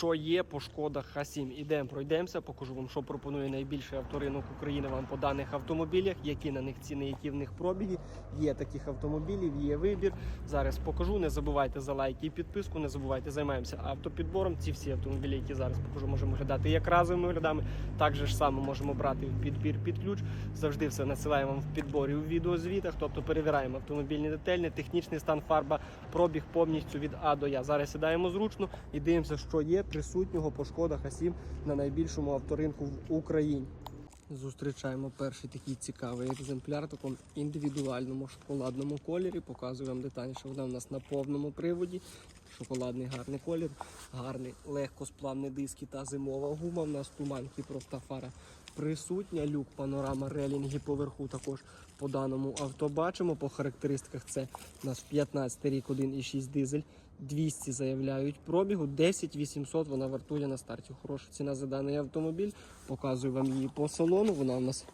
що є по шкодах Х7. Ідемо, пройдемося, покажу вам, що пропонує найбільший авторинок України вам по даних автомобілях, які на них ціни, які в них пробіги. Є таких автомобілів, є вибір. Зараз покажу. Не забувайте за лайки і підписку, не забувайте, займаємося автопідбором. Ці всі автомобілі, які зараз покажу, можемо глядати як разовими оглядами. Так же ж саме можемо брати підбір під ключ. Завжди все насилаємо в підборі у відеозвітах, тобто перевіряємо автомобільні детальні, технічний стан фарба, пробіг повністю від А до Я. Зараз сідаємо зручно і дивимося, що є присутнього по шкодах А7 на найбільшому авторинку в Україні. Зустрічаємо перший такий цікавий екземпляр в такому індивідуальному шоколадному кольорі. Показую вам детальніше. Вона у нас на повному приводі. Шоколадний гарний колір, гарний легкосплавний диски та зимова гума. У нас туманки проста фара присутня. Люк, панорама, релінги поверху також по даному авто бачимо. По характеристиках це у нас 15 рік, 1,6 дизель. 200 заявляють пробігу, 10 800 вона вартує на старті. Хороша ціна за даний автомобіль. Показую вам її по салону. Вона у нас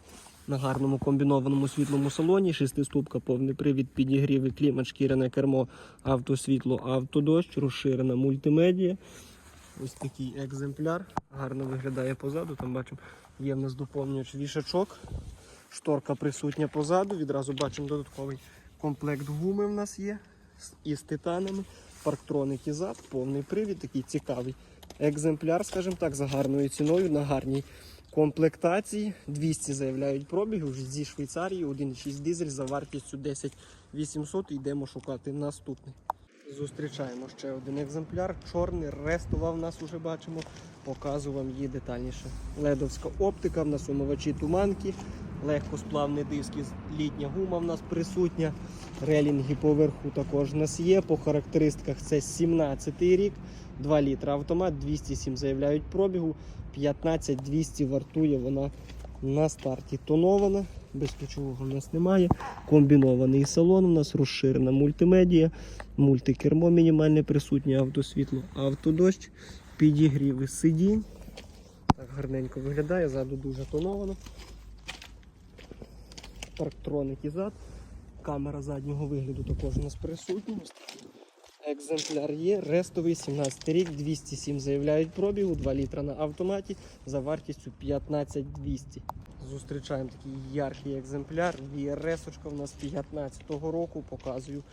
на гарному комбінованому світлому салоні. Шестиступка, повний привід, підігріви, клімат, шкіряне кермо, автосвітло, автодощ, розширена мультимедія. Ось такий екземпляр. Гарно виглядає позаду. Там бачимо, є в нас доповнювач вішачок. Шторка присутня позаду. Відразу бачимо додатковий комплект гуми в нас є із титанами. Парктроники зад, повний привід, такий цікавий екземпляр, скажімо так, за гарною ціною на гарній комплектації. 200 заявляють пробігу зі Швейцарії, 1,6 дизель за вартістю 10 800. Йдемо шукати наступний. Зустрічаємо ще один екземпляр. Чорний, рестова в нас уже бачимо. Показую вам її детальніше. Ледовська оптика, в нас умивачі туманки, легкосплавний диск, із- літня гума в нас присутня. Релінги поверху також в нас є. По характеристиках це 17 рік, 2 літра автомат, 207 заявляють пробігу, 15 200 вартує вона на старті. Тонована, безключового в нас немає. Комбінований салон у нас розширена мультимедія, мультикермо мінімальне присутнє, автосвітло, автодощ, підігріви сидінь. Так гарненько виглядає, ззаду дуже тоновано. Парктроники зад. Камера заднього вигляду також у нас присутня. Екземпляр є. Рестовий 17 рік, 207 заявляють пробігу, 2 літра на автоматі за вартістю 15200. Зустрічаємо такий яркий екземпляр. VRS у нас 15-го року. Показую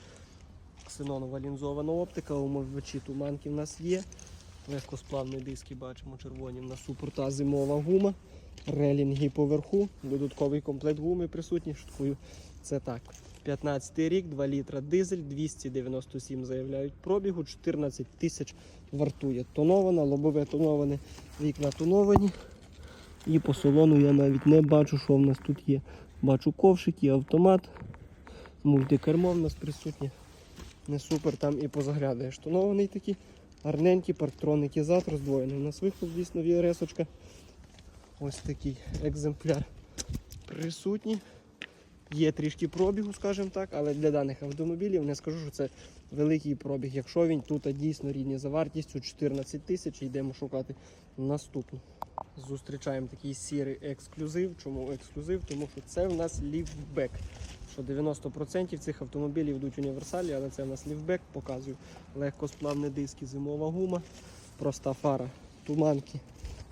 ксенонова лінзована оптика, умовичі туманки в нас є. Легкосплавні диски бачимо червоні. В нас супорта зимова гума, релінги поверху, додатковий комплект гуми присутній. Шуткую, це так. 15 рік, 2 літра дизель, 297 заявляють пробігу, 14 тисяч вартує. Тонована, лобове тоноване, вікна тоновані. І по салону я навіть не бачу, що в нас тут є. Бачу ковшики, автомат, мультикермо в нас присутнє. Не супер там і позаглядаєш. Тонований такий, гарненькі парктроники зад, роздвоєний. У нас вихлоп, дійсно, VRS-очка. Ось такий екземпляр присутній. Є трішки пробігу, скажімо так, але для даних автомобілів не скажу, що це великий пробіг. Якщо він тут дійсно рідний за вартістю 14 тисяч, йдемо шукати наступну. Зустрічаємо такий сірий ексклюзив. Чому ексклюзив? Тому що це в нас ліфтбек. Що 90% цих автомобілів йдуть універсалі, але це в нас ліфтбек, показую легкосплавні диски, зимова гума, проста фара, туманки,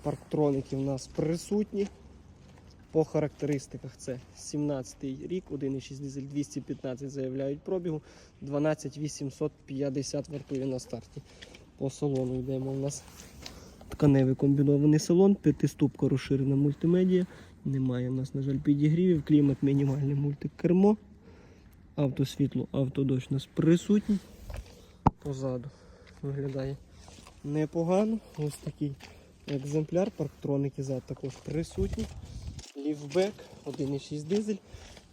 парктроники в нас присутні. По характеристиках це 17 рік, 1,6 дизель 215 заявляють пробігу, 12 850 вартує на старті. По салону йдемо у нас тканевий комбінований салон, п'ятиступка розширена мультимедія. Немає у нас, на жаль, підігрівів, клімат мінімальне мультикермо. Автосвітло, автодощ у нас присутній. Позаду виглядає непогано. Ось такий екземпляр, парктроники зад також присутні. Ліфбек, 1,6 дизель,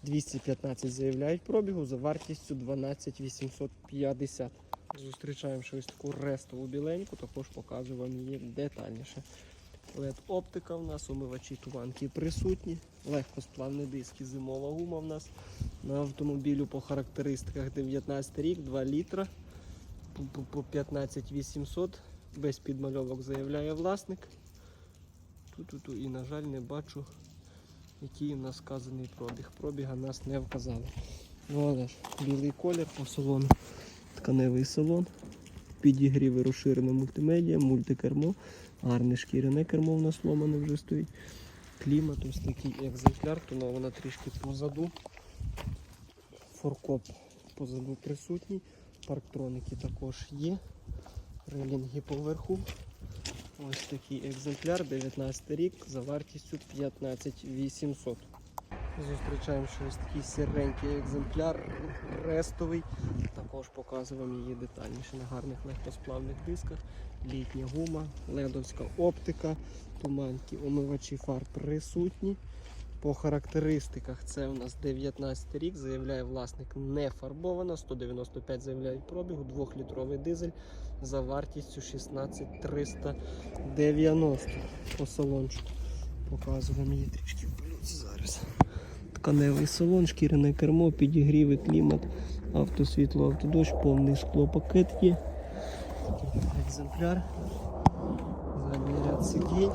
215 заявляють пробігу за вартістю 12 850. Зустрічаємо ще ось таку рестову біленьку, також показую вам її детальніше. led оптика в нас, умивачі туманки присутні, легкосплавні диски, зимова гума в нас на автомобілю по характеристиках 19 рік, 2 літра по- по- по 15 800, без підмальовок заявляє власник. Ту-ту-ту, і, на жаль, не бачу який у нас вказаний пробіг. Пробіга нас не вказали. Ну, але ж білий колір по салону, тканевий салон. підігріви розширене мультимедіа, мультикермо, гарне шкіряне кермо у нас ломане вже стоїть. Клімат, ось такий екземпляр, тонована трішки позаду. Форкоп позаду присутній. Парктроники також є. Релінги поверху. Ось такий екземпляр, 19 рік, за вартістю 15 800. Зустрічаємо ще ось такий сіренький екземпляр, рестовий. Також показую вам її детальніше на гарних легкосплавних дисках. Літня гума, ледовська оптика, туманки, омивачі фар присутні. По характеристиках це у нас 19 рік, заявляє власник не фарбована, 195 заявляють пробігу, 2-літровий дизель за вартістю 16 390 по салончику. Показуємо її трішки в пилюці зараз. Тканевий салон, шкіряне кермо, підігріви, клімат, автосвітло, автодощ, повний склопакет є. Екземпляр. Задній ряд сидінь.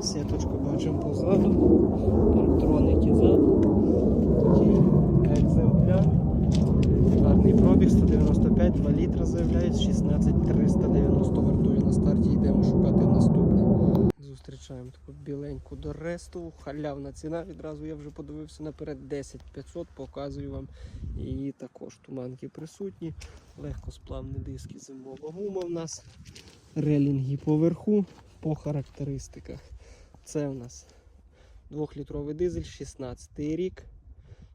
Сіточку бачимо позаду. Парктроники зад. Такий екземпляр. Гарний пробіг 195, 2 літра заявляють, 16 390 вартує на старті. Йдемо шукати наступний. Зустрічаємо таку біленьку до ресту. Халявна ціна. Відразу я вже подивився наперед 10 500, показую вам. І також туманки присутні. Легкосплавні диски зимова гума в нас. Релінги поверху по характеристиках. Це у нас 2-літровий дизель, 16 рік.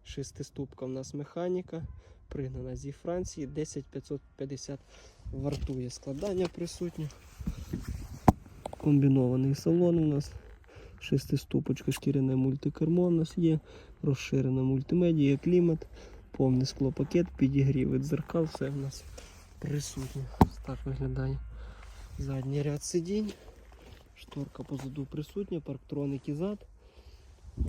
Шестиступка в нас механіка. Пригнана зі Франції, 10550 вартує складання присутнє. Комбінований салон у нас. Шестиступочка, шкіряне мультикермо у нас є, розширена мультимедія, клімат, повний склопакет, підігріви дзеркал, все в нас присутнє. Так виглядає задній ряд сидінь. Шторка позаду присутня, парктроники зад.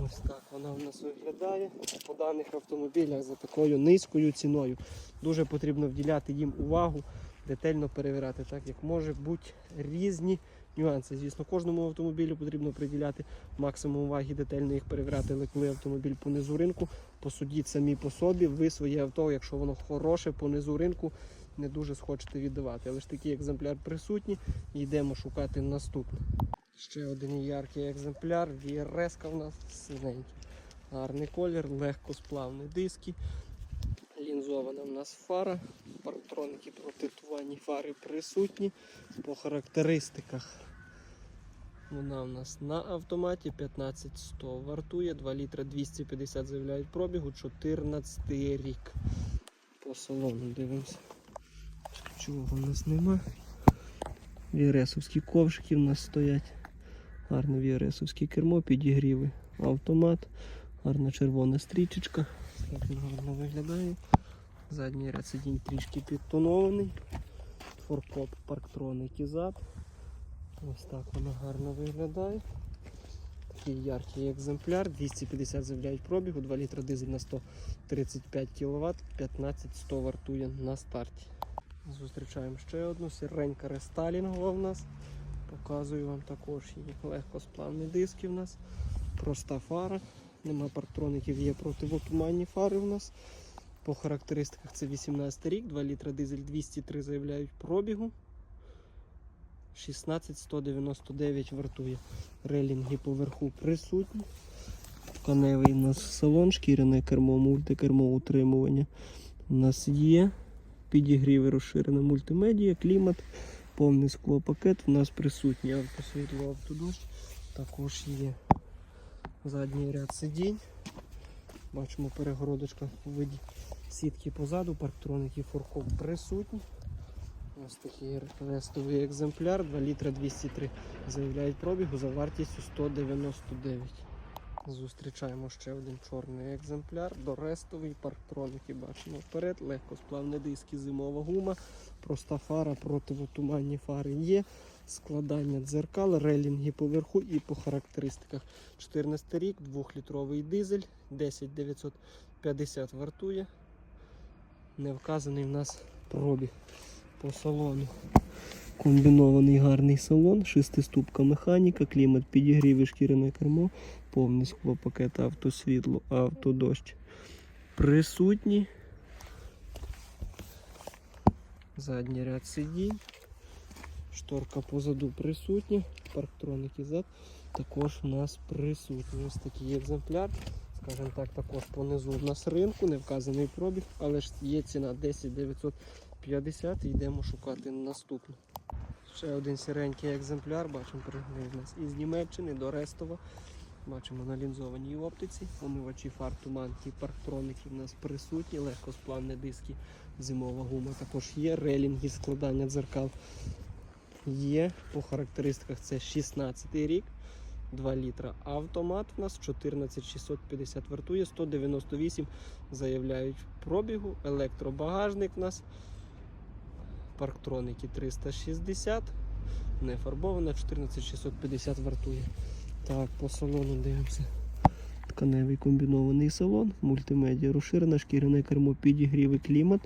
Ось так вона в нас виглядає. По даних автомобілях за такою низькою ціною. Дуже потрібно вділяти їм увагу, детально перевіряти, так як може бути різні нюанси. Звісно, кожному автомобілю потрібно приділяти максимум уваги, детально їх перевіряти, але коли автомобіль по низу ринку, посудіть самі по собі, ви своє авто, якщо воно хороше, по низу ринку не дуже схочете віддавати. Але ж такий екземпляр присутній і йдемо шукати наступний. Ще один яркий екземпляр, VRS в нас синенький. Гарний колір, легкосплавні диски. Лінзована в нас фара. Парктроники протитувальні фари присутні. По характеристиках вона у нас на автоматі 15100 вартує, 2 літра 250 заявляють пробігу, 14 рік. По салону дивимося. Чого в нас нема. Віресовські ковшики в нас стоять. Гарне віресовське кермо, підігріви, автомат, гарна червона стрічечка. Він гарно виглядає. Задній ряд сидінь трішки підтонований. Форкоп парктроники зад. Ось так воно гарно виглядає. Такий яркий екземпляр, 250 заявляють пробігу, 2 літра дизель на 135 кВт, 15100 вартує на старті. Зустрічаємо ще одну сіренька рестайлінгова в нас. Показую вам також її легкосплавні диски в нас. Проста фара. Нема парктроників, є противотуманні фари в нас. По характеристиках це 18 рік, 2 літра дизель 203 заявляють пробігу. 16199 вартує. Релінги поверху присутні. Тканевий у нас салон, шкіряне кермо, мультикермо утримування. У нас є. Підігріви розширене мультимедія, клімат, повний склопакет. У нас присутній автосвітло, автодощ. Також є задній ряд сидінь. Бачимо перегородочка у виді сітки позаду, парктроники форкоп присутні. Ось такий рестовий екземпляр, 2 літра 203 заявляють пробігу за вартістю 199. Зустрічаємо ще один чорний екземпляр, дорестовий парктроники бачимо вперед, легкосплавні диски, зимова гума, проста фара, противотуманні фари є, складання дзеркал, релінги поверху і по характеристиках. 14 рік, 2-літровий дизель, 10950 вартує. Не вказаний в нас пробіг по салону. Комбінований гарний салон, шестиступка механіка, клімат підігрів і шкіряне кермо, повний склопакет автосвітло, автодощ. Присутні. Задній ряд сидінь. Шторка позаду присутня. Парктроники зад також у нас присутні. Ось такий екземпляр. Скажімо так, також понизу в нас ринку, не вказаний пробіг, але ж є ціна 10 950 і йдемо шукати наступну. Ще один сіренький екземпляр, бачимо, пригнаний в нас із Німеччини до Рестова. Бачимо на лінзованій оптиці, омивачі фар, туманки, парктроники в нас присутні, легкосплавні диски, зимова гума також є, релінги складання дзеркал є. По характеристиках це 16 рік, 2 літра автомат у нас 14650 вартує, 198 заявляють пробігу, електробагажник у нас, парктроники 360, не фарбована, 14650 вартує. Так, по салону дивимося. Тканевий комбінований салон, мультимедіа розширена, шкіряне кермо, підігріви клімат,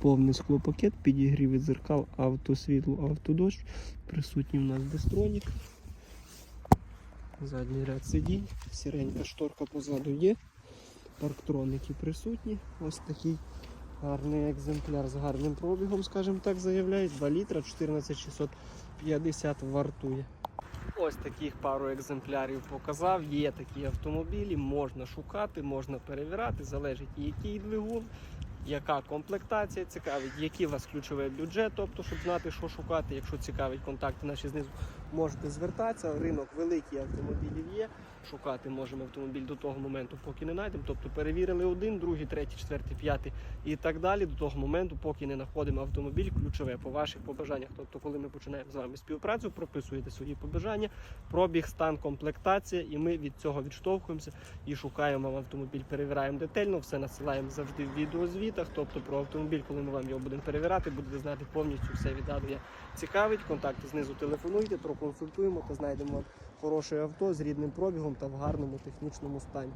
повний склопакет, підігріви дзеркал, автосвітло, автодощ. Присутній у нас дестронік. Задній ряд сидінь, сіренька шторка позаду є. Парктроники присутні. Ось такий гарний екземпляр з гарним пробігом, скажімо так, заявляють. 2 літра 14650 вартує. Ось таких пару екземплярів показав. Є такі автомобілі, можна шукати, можна перевіряти, залежить який двигун, яка комплектація цікавить, який у вас ключовий бюджет, тобто, щоб знати, що шукати. Якщо цікавить контакти наші знизу, можете звертатися. Ринок великий автомобілів є. Шукати можемо автомобіль до того моменту, поки не знайдемо. Тобто перевірили один, другий, третій, четвертий, п'ятий і так далі, до того моменту, поки не знаходимо автомобіль ключове по ваших побажаннях. Тобто, коли ми починаємо з вами співпрацю, прописуєте свої побажання, пробіг, стан, комплектація, і ми від цього відштовхуємося і шукаємо вам автомобіль, перевіряємо детально, все насилаємо завжди в відеозвітах. Тобто про автомобіль, коли ми вам його будемо перевіряти, будете знати повністю все від Я. Цікавить, контакти знизу телефонуйте, проконсультуємо та знайдемо хороше авто з рідним пробігом та в гарному технічному стані.